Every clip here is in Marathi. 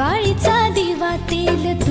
दिवाळीचा दिवा तेल तू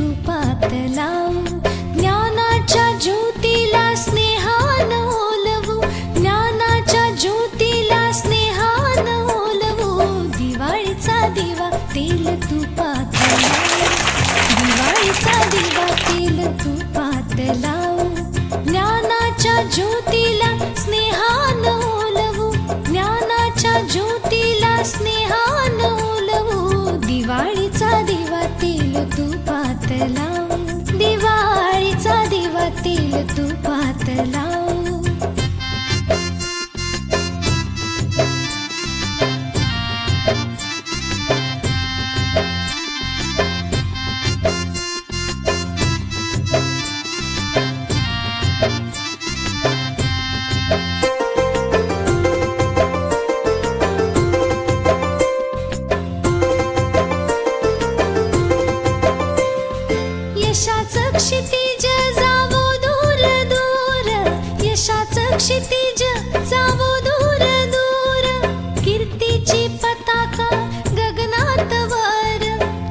क्षितिज जावो दूर दूर. कीर्तीची पताका गगनात वर.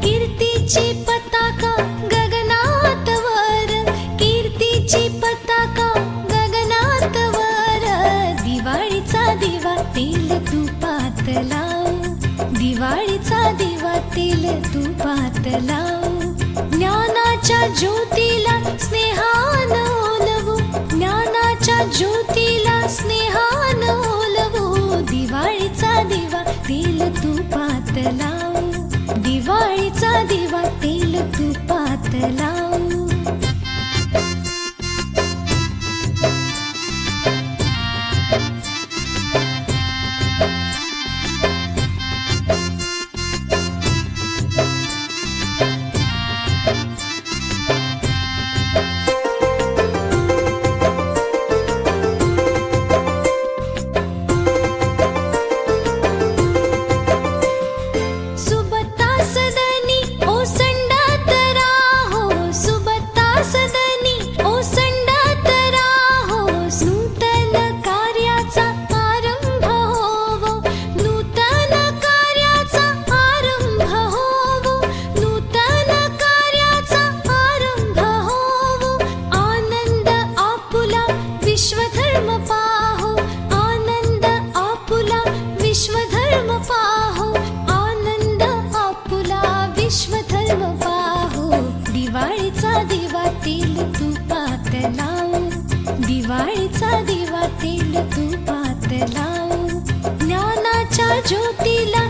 कीर्तीची पताका गगनात वर. कीर्तीची पताका गगनात वर. दिवाळीचा दिवा तेल तुपात लाव. दिवाळीचा दिवा तेल तुपात लाव. ज्ञानाच्या ज्योतीला लावू दिवाळीचा दिवा दिवातील तुपात लावू दिवाळीचा दिवातील तुपात लावू ज्ञानाच्या ज्योतीला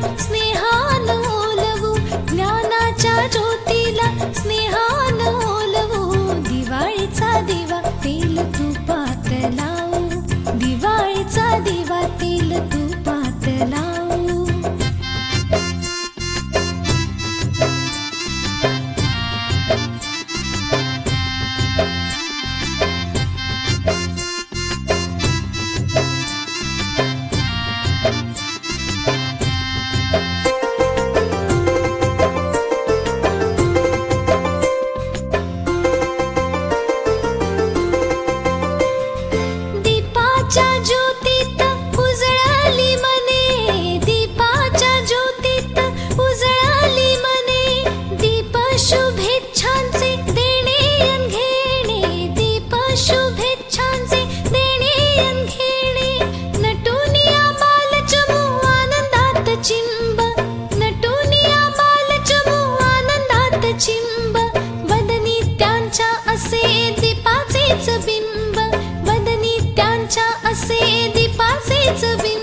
त्यांच्या असे दीपाचेच बिंब बदनी त्यांच्या असे दीपाचेच बिंब.